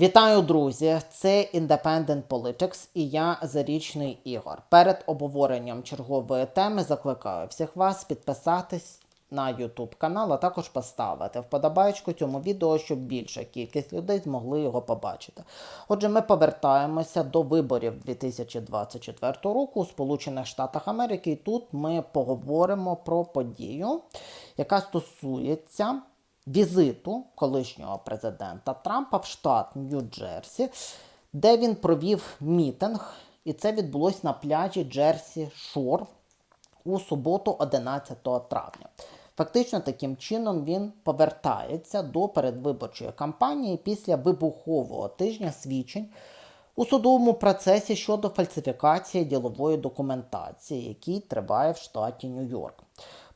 Вітаю, друзі! Це Independent Politics і я Зарічний Ігор. Перед обговоренням чергової теми закликаю всіх вас підписатись на YouTube канал, а також поставити вподобайку цьому відео, щоб більша кількість людей змогли його побачити. Отже, ми повертаємося до виборів 2024 року у Сполучених Штатах Америки, і тут ми поговоримо про подію, яка стосується візиту колишнього президента Трампа в штат Нью-Джерсі, де він провів мітинг, і це відбулося на пляжі Джерсі Шор у суботу, 11 травня. Фактично, таким чином він повертається до передвиборчої кампанії після вибухового тижня свідчень у судовому процесі щодо фальсифікації ділової документації, який триває в штаті Нью-Йорк.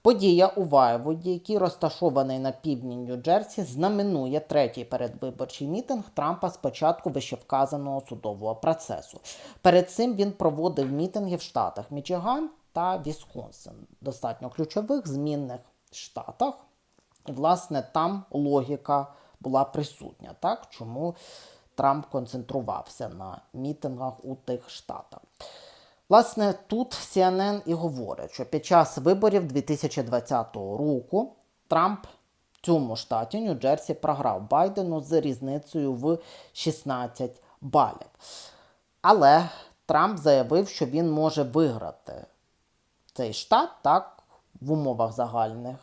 Подія у Вайвуді, який розташований на півдні Нью-Джерсі, знаменує третій передвиборчий мітинг Трампа з початку вищевказаного судового процесу. Перед цим він проводив мітинги в штатах Мічиган та Вісконсин, достатньо ключових змінних штатах. І, власне, там логіка була присутня, так? чому Трамп концентрувався на мітингах у тих штатах. Власне, тут CNN і говорить, що під час виборів 2020 року Трамп в цьому штаті Нью-Джерсі програв Байдену з різницею в 16 балів. Але Трамп заявив, що він може виграти цей штат так в умовах загальних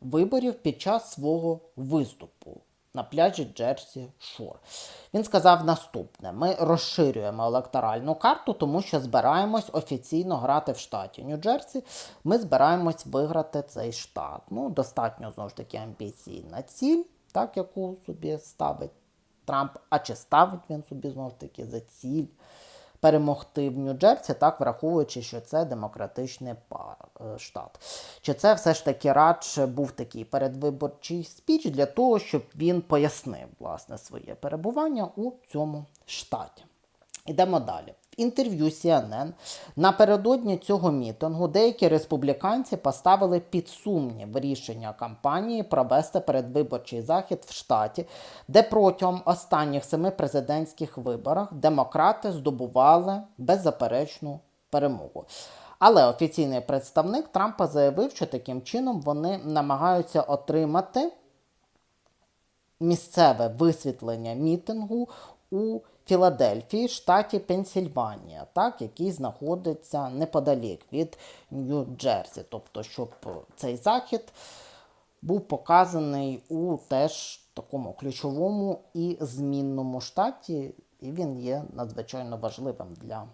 виборів під час свого виступу на пляжі Джерсі Шор. Він сказав наступне: ми розширюємо електоральну карту, тому що збираємось офіційно грати в штаті Нью-Джерсі. Ми збираємось виграти цей штат. Ну, достатньо знову ж таки амбіційна ціль, так яку собі ставить Трамп. А чи ставить він собі знову ж таки за ціль? Перемогти в Нью-Джерсі, так враховуючи, що це демократичний штат. Чи це все ж таки радше був такий передвиборчий спіч для того, щоб він пояснив власне своє перебування у цьому штаті? Ідемо далі. В інтерв'ю CNN напередодні цього мітингу деякі республіканці поставили під сумнів рішення кампанії провести передвиборчий захід в штаті, де протягом останніх семи президентських виборах демократи здобували беззаперечну перемогу. Але офіційний представник Трампа заявив, що таким чином вони намагаються отримати місцеве висвітлення мітингу у Філадельфії, штаті Пенсільванія, так, який знаходиться неподалік від Нью-Джерсі. Тобто, щоб цей захід був показаний у теж такому ключовому і змінному штаті, і він є надзвичайно важливим для.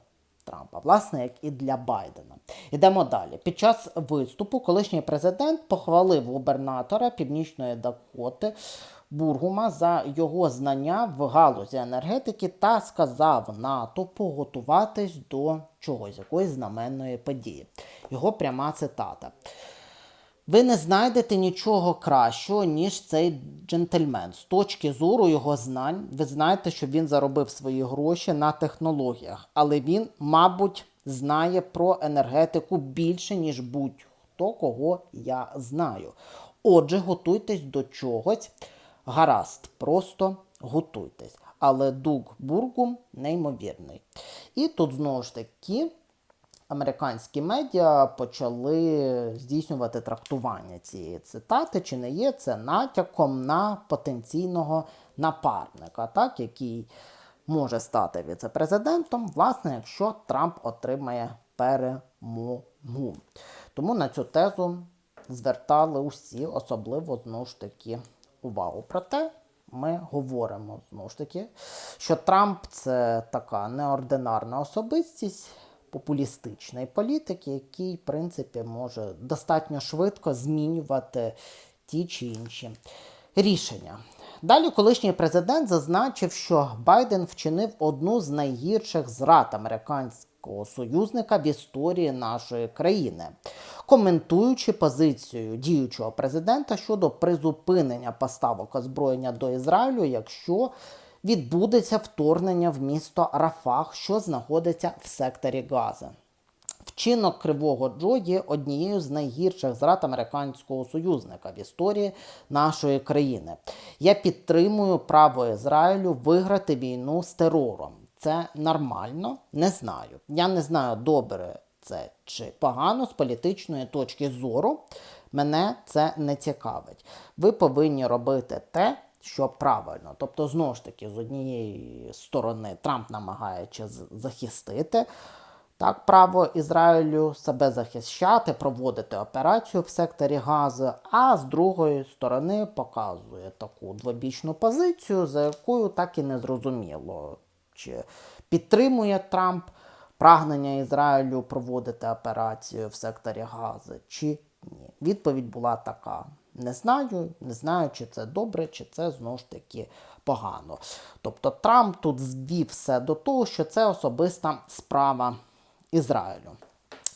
Трампа, власне, як і для Байдена. Ідемо далі. Під час виступу колишній президент похвалив губернатора Північної Дакоти Бургума за його знання в галузі енергетики та сказав НАТО поготуватись до чогось, якоїсь знаменної події. Його пряма цитата. Ви не знайдете нічого кращого, ніж цей джентльмен. З точки зору його знань, ви знаєте, що він заробив свої гроші на технологіях, але він, мабуть, знає про енергетику більше, ніж будь-хто, кого я знаю. Отже, готуйтесь до чогось. Гаразд, просто готуйтесь. Але Дуг Бургум неймовірний. І тут знову ж таки американські медіа почали здійснювати трактування цієї цитати, чи не є це натяком на потенційного напарника, так, який може стати віцепрезидентом, власне, якщо Трамп отримає перемогу. Тому на цю тезу звертали усі, особливо знову ж таки увагу. Проте ми говоримо знову ж таки, що Трамп це така неординарна особистість популістичної політики, який, в принципі, може достатньо швидко змінювати ті чи інші рішення. Далі колишній президент зазначив, що Байден вчинив одну з найгірших зрад американського союзника в історії нашої країни, коментуючи позицію діючого президента щодо призупинення поставок озброєння до Ізраїлю, якщо відбудеться вторгнення в місто Рафах, що знаходиться в секторі Гази. Вчинок Кривого Джо є однією з найгірших зрад американського союзника в історії нашої країни. Я підтримую право Ізраїлю виграти війну з терором. Це нормально, не знаю. Я не знаю, добре це чи погано з політичної точки зору. Мене це не цікавить. Ви повинні робити те, що правильно. Тобто, знову ж таки, з однієї сторони Трамп намагається захистити так, право Ізраїлю себе захищати, проводити операцію в секторі Гази, а з другої сторони показує таку двобічну позицію, за якою так і не зрозуміло, чи підтримує Трамп прагнення Ізраїлю проводити операцію в секторі Гази, чи ні. Відповідь була така: не знаю, не знаю, чи це добре, чи це знову ж таки погано. Тобто Трамп тут звів все до того, що це особиста справа Ізраїлю.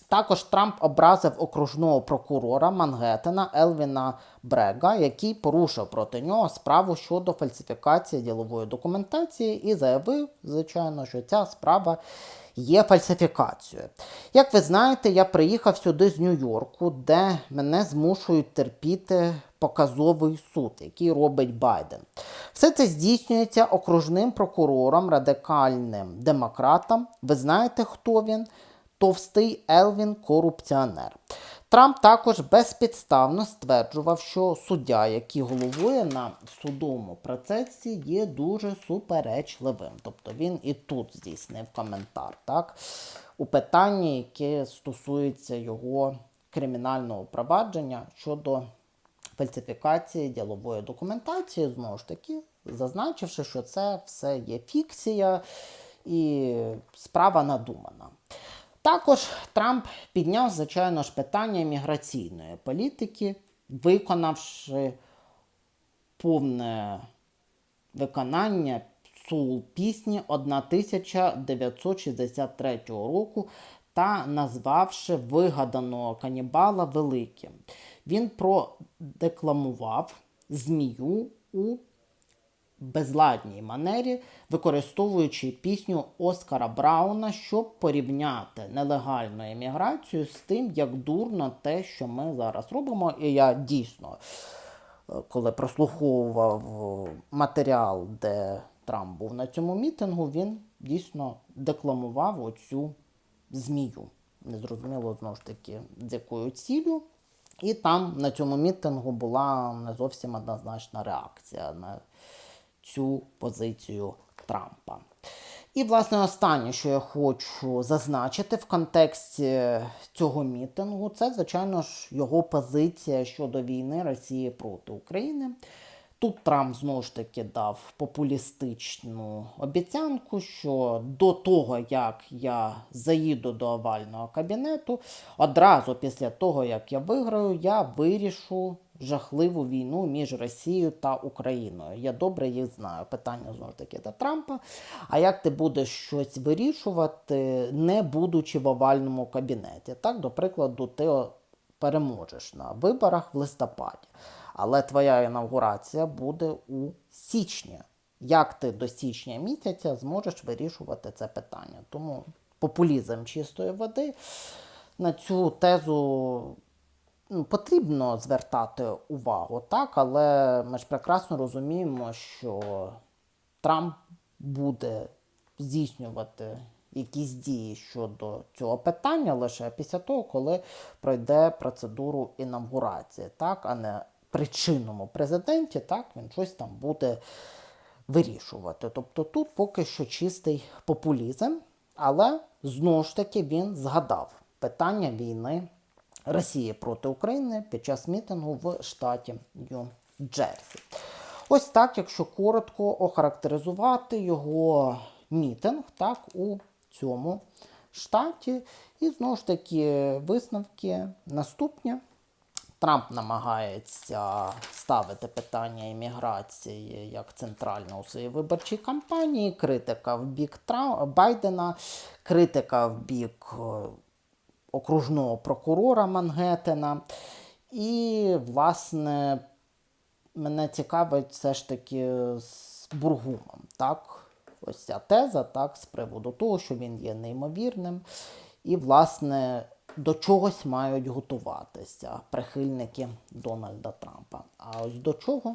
Також Трамп образив окружного прокурора Мангеттена Елвіна Брега, який порушив проти нього справу щодо фальсифікації ділової документації і заявив, звичайно, що ця справа є фальсифікацією. Як ви знаєте, я приїхав сюди з Нью-Йорку, де мене змушують терпіти показовий суд, який робить Байден. Все це здійснюється окружним прокурором, радикальним демократом. Ви знаєте, хто він? Товстий Елвін корупціонер. Трамп також безпідставно стверджував, що суддя, який головує на судовому процесі, є дуже суперечливим. Тобто він і тут здійснив коментар, так? У питанні, яке стосується його кримінального провадження щодо фальсифікації ділової документації, знову ж таки, зазначивши, що це все є фікція і справа надумана. Також Трамп підняв, звичайно ж, питання міграційної політики, виконавши повне виконання сул пісні 1963 року та назвавши вигаданого канібала великим. Він продекламував змію у безладній манері, використовуючи пісню Оскара Брауна, щоб порівняти нелегальну еміграцію з тим, як дурно те, що ми зараз робимо. І я дійсно, е, коли прослуховував е, матеріал, де Трамп був на цьому мітингу, він дійсно декламував оцю змію. Незрозуміло знову ж таки, з якою ціллю. І там на цьому мітингу була не зовсім однозначна реакція на цю позицію Трампа. І, власне, останнє, що я хочу зазначити в контексті цього мітингу, це, звичайно ж, його позиція щодо війни Росії проти України. Тут Трамп знову ж таки дав популістичну обіцянку, що до того, як я заїду до овального кабінету, одразу після того, як я виграю, я вирішу жахливу війну між Росією та Україною. Я добре їх знаю. Питання знову ж таки до Трампа. А як ти будеш щось вирішувати, не будучи в овальному кабінеті? Так, до прикладу, ти переможеш на виборах в листопаді. Але твоя інавгурація буде у січні. Як ти до січня місяця зможеш вирішувати це питання? Тому популізм чистої води на цю тезу потрібно звертати увагу, так, але ми ж прекрасно розуміємо, що Трамп буде здійснювати якісь дії щодо цього питання лише після того, коли пройде процедуру інавгурації, так, а не при чинному президенті, так, він щось там буде вирішувати. Тобто тут поки що чистий популізм, але знову ж таки він згадав питання війни Росії проти України під час мітингу в штаті Нью-Джерсі. Ось так, якщо коротко охарактеризувати його мітинг так, у цьому штаті. І знову ж таки висновки наступні. Трамп намагається ставити питання імміграції як центральне у своїй виборчій кампанії. Критика в бік Трам... Байдена, критика в бік е, окружного прокурора Мангеттена. І, власне, мене цікавить все ж таки з Бургумом. Так? Ось ця теза так, з приводу того, що він є неймовірним і, власне, до чогось мають готуватися прихильники Дональда Трампа. А ось до чого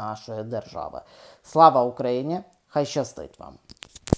нашої держави. Слава Україні! Хай щастить вам!